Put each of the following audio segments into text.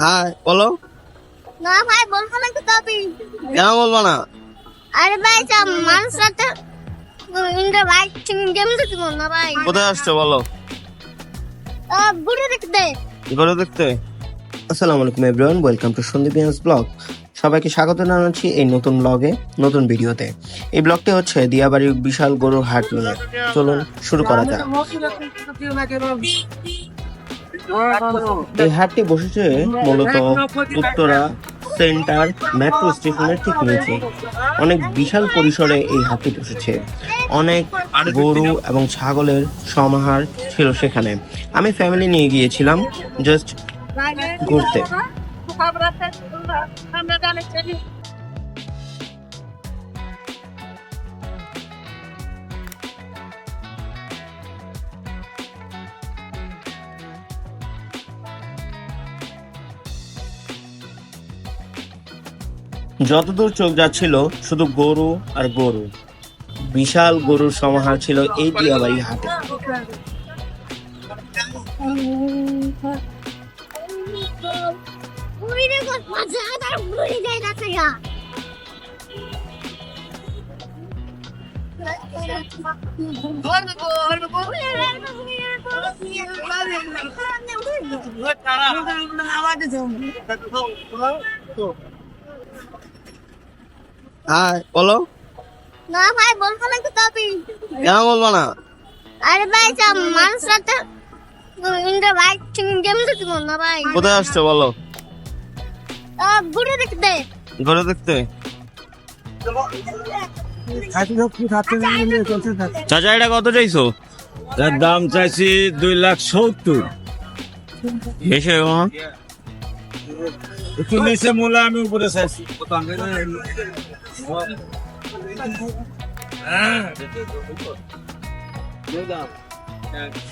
হ্যাঁ বলো না ভাই বলব না তো তবে কেন বলব না আরে ভাই যা মানুষ রাতে ইন্দ্র ভাই গেম দেখতে না ভাই কোথায় আসছো বলো ঘুরে দেখতে ঘরে দেখতে আসসালামু আলাইকুম এভরিওয়ান ওয়েলকাম টু সন্দীপ বিহান্স ব্লগ সবাইকে স্বাগত জানাচ্ছি এই নতুন ব্লগে নতুন ভিডিওতে এই ব্লগটি হচ্ছে দিয়াবাড়ির বিশাল গরুর হাট নিয়ে চলুন শুরু করা যাক এই হাটটি বসেছে মূলত উত্তরা সেন্টার মেট্রো স্টেশনের ঠিক নিচে। অনেক বিশাল পরিসরে এই হাটটি বসেছে। অনেক গরু এবং ছাগলের সমাহার ছিল সেখানে। আমি ফ্যামিলি নিয়ে গিয়েছিলাম জাস্ট ঘুরতে। যতদূর চোখ যাচ্ছিল শুধু গরু আর গরু বিশাল গরুর সমাহার ছিল এই দিয়াবাড়ি হাটে ঘুরে দেখো মজা আর ঘুরে যায় না থাকা হ্যাঁ বলো। না ভাই বলব না তো তবে কেন বলব না? আরে ভাই যা মানুষ রাতে ইন্দ্র ভাই গেম দেখতে না ভাই। কোথায় আসছো বলো। ঘুরে দেখতে। ঘরে দেখতে। চাচা এটা কত চাইছো? তার দাম চাইছি দুই লাখ সত্তর। না? একটু নিচে মূল্য আমি উপরে চাইছি।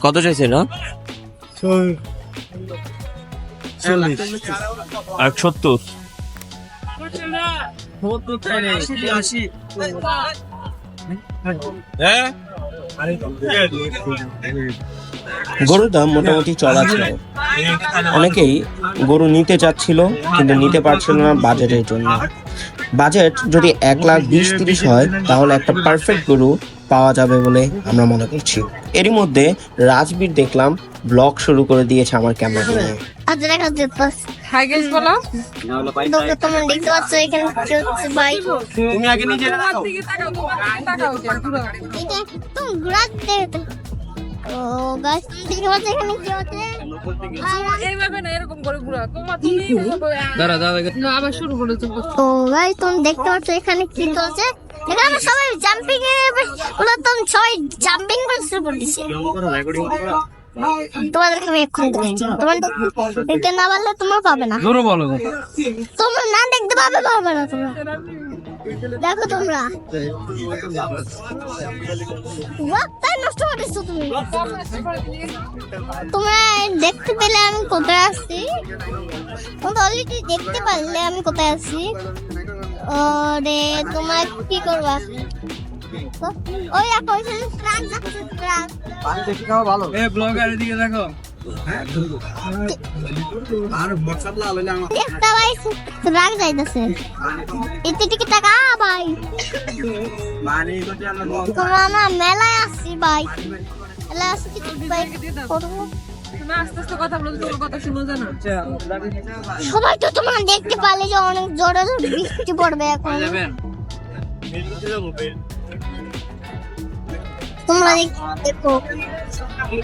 কত চাইছে না চল্লিশ। এক সত্তর। হ্যাঁ? গরুর দাম মোটামুটি চড়া ছিল অনেকেই গরু নিতে চাচ্ছিল কিন্তু নিতে পারছিল না বাজেটের জন্য। বাজেট যদি এক লাখ বিশ তিরিশ হয় তাহলে একটা পারফেক্ট গরু পাওয়া যাবে বলে আমরা মনে করছি। এরই মধ্যে রাজবীর দেখলাম ব্লগ শুরু করে দিয়েছে আমার ক্যামেরা নিয়ে। তুমি আগে নিজে ও দেখতে পাচ্ছ এখানে কি হচ্ছে এইভাবে না এরকম করে ঘুরা। তোমার তুমি দাঁড়া দাঁড়া না আবার শুরু ভাই তুমি দেখতে পাচ্ছ এখানে কি চলছে? এখানে সবাই জাম্পিং এ ওরা তো সবাই জাম্পিং করে শুরু করে দিছে। তোমাদেরকে আমি এক্ষুনি দেখাচ্ছি তোমার দেখতে না পারলে তোমরা পাবে না। জোরে বলো। তোমরা না দেখতে পাবে পাবে না তোমরা। দেখো তোমরা। নষ্ট করেছ তুমি। তোমরা দেখতে পেলে আমি কোথায় আছি? তোমরা অলরেডি দেখতে পারলে আমি কোথায় আছি। ওরে তোমরা কি করবা? ওই ওই ট্রাক যাচ্ছে ট্রাক এ ব্লগার এদিকে দেখো। ভাই ট্রাক যাইতেছে। এতে টিকি টাকা ভাই। তোমরা না। মেলায় আসছি ভাই। মেলায় আসছি করব সবাই তো তোমরা দেখতে পারলে যে অনেক জোরে জোরে বৃষ্টি পড়বে এখন। তোমরা দেখো।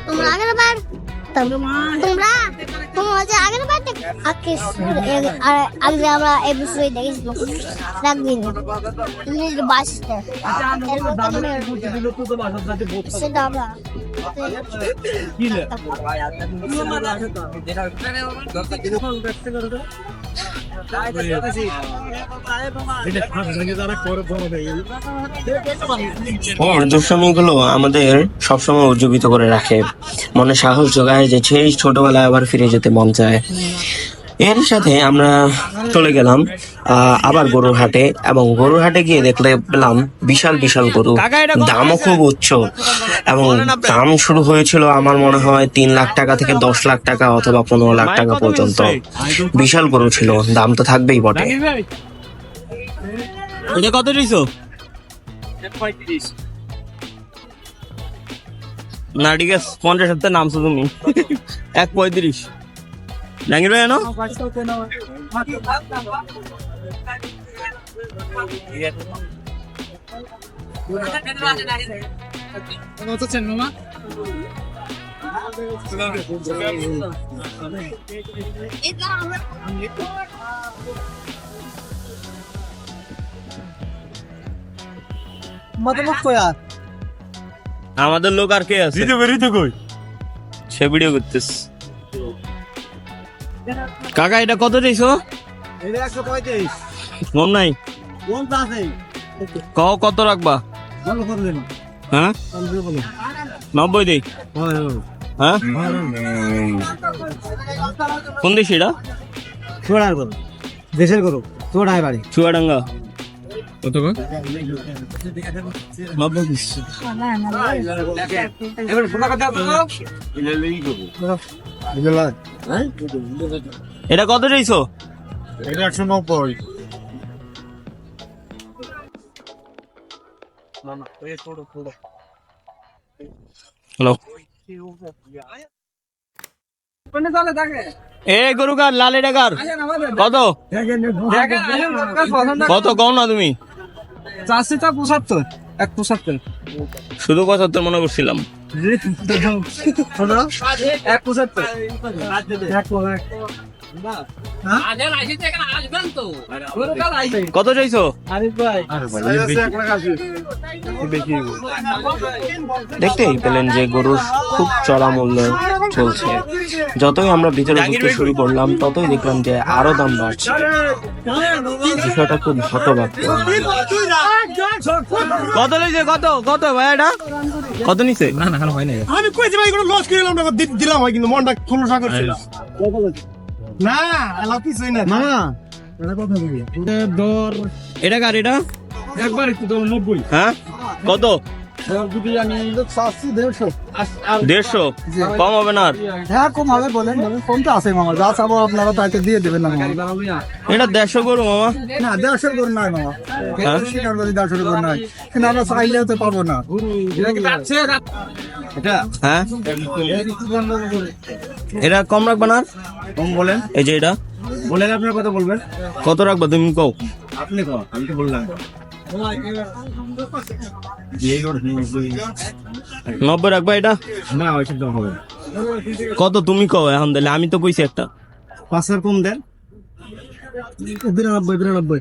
তোমরা আগের বার তোমরা তোমরা যে আগের বার দেখ- আজকে আর- আগে আমরা এই বিষয়ে দেখেছিল রাখবি না। তুমি যদি বাঁচতে সেটা আমরা আমাদের সবসময় উজ্জীবিত করে রাখে। মনে সাহস যোগায় যে সেই ছোটবেলায় আবার ফিরে যেতে মন চায়। এর সাথে আমরা চলে গেলাম আবার গরুর হাটে এবং গরুর হাটে গিয়ে দেখলে পেলাম বিশাল বিশাল গরু। দামও খুব উচ্চ এবং দাম শুরু হয়েছিল আমার মনে হয় তিন লাখ টাকা থেকে দশ লাখ টাকা অথবা পনেরো লাখ টাকা পর্যন্ত। বিশাল গরু ছিল দাম তো থাকবেই বটে। কত না ঠিক আছে পঞ্চাশ সপ্তাহে নামছো তুমি। এক পঁয়ত্রিশ। ভাই না? আমাদের লোক আর কে আছে? ঋতু কই ঋতু কই? সে ভিডিও করতেস কাকা এটা কত দিছো এটা একশো পঁয়ত্রিশ। মন নাই? কোন আছে কও কত রাখবা? বলো করে দেন? হ্যাঁ? নব্বই দিই। হ্যাঁ কোন দেশ এটা? করো দেশের বাড়ি চুয়াডাঙ্গা। কত গো এটা কত চাইছো এটা একশো নব্বই হ্যালো এ গরু কার লাল এটা কত কত কও না তুমি চারশোটা পঁচাত্তর এক পঁচাত্তর। শুধু পঁচাত্তর মনে করছিলাম। এক পঁচাত্তর। এক কত চাইছো? দেখতেই পেলেন যে গরুর খুব চড়া মূল্য চলছে। যতই আমরা ভিতরে ঢুকতে শুরু করলাম ততই দেখলাম যে আরও দাম বাড়ছে। বিষয়টা খুব হতবাক্য কত লইছে? কত? কত ভাই এটা? কত নিছে? না না হয় না আমি কইছি ভাই কোনো লস করে দিলাম হয় কিন্তু মনটা খোলসা করছিল না কিছুই না। মামা এটা কথা বলি দর এটা কার এটা? একবার একটু দর নব্বই। হ্যাঁ? কত? যদি আমি চাচ্ছি দেড়শো। দেড়শো? কম হবে না আর? হ্যাঁ কম হবে বলেন আছে মামা যা চাবো আপনারা তাকে দিয়ে দেবেন না মামা। এটা দেড়শো গরু মামা। না দেড়শো করে নাই মামা। হ্যাঁ? স্বীকার দেড়শো করে নাই। কিন্তু আমরা চাইলেও তো পাবো না। এটা? হ্যাঁ? এটা কম রাখবা না আর? কম বলেন। এই যে এটা। বলেন আপনার কথা বলবেন। কত রাখবা তুমি কও। আপনি কো আমি তো বললাম। নব্বই রাখবা এটা? না ওইসব দাম হবে। কত তুমি কও এখন দিলে আমি তো কইছি একটা। পাঁচ হাজার কম দেন। বিরানব্বই। বিরানব্বই।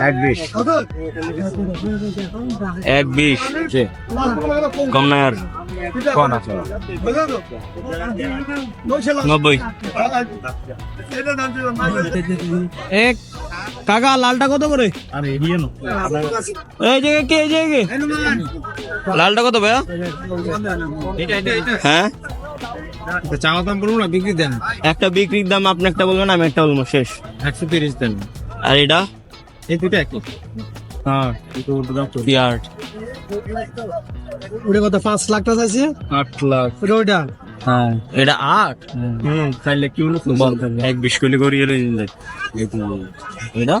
এক বিশ এক বিশ কম না আর কোন আছে নব্বই এক কাকা লালটা কত করে এই জায়গায় কে এই জায়গায় লালটা কত ভাইয়া হ্যাঁ চাওয়া দাম বলব না বিক্রি দেন। একটা বিক্রির দাম আপনি একটা বলবেন আমি একটা বলব শেষ। একশো তিরিশ দেন। আর এটা? এই দুটো একই হ্যাঁ ইয়ার্ড ওটা কত পাঁচ লাখ টাকা চাইছে? আট লাখ। ওটা ওইটা? হ্যাঁ। এটা আট? হুম। চাইলে কি হলো? এক বিশ কোটি করে এলো এটা?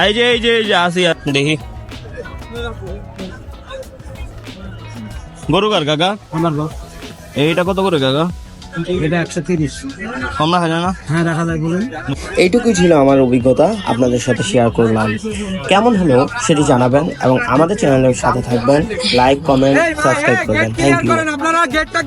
এই যে এই যে এই যে আসি আর দেখি গরু কার কাকা আমার বাপ এইটা কত করে কাকা এটা একশো তিরিশ। কম রাখা যায় না? হ্যাঁ রাখা যায় বলুন। এইটুকুই ছিল আমার অভিজ্ঞতা আপনাদের সাথে শেয়ার করলাম। কেমন হলো সেটি জানাবেন এবং আমাদের চ্যানেলের সাথে থাকবেন। লাইক কমেন্ট সাবস্ক্রাইব করবেন। থ্যাংক ইউ আপনারা? গেটটা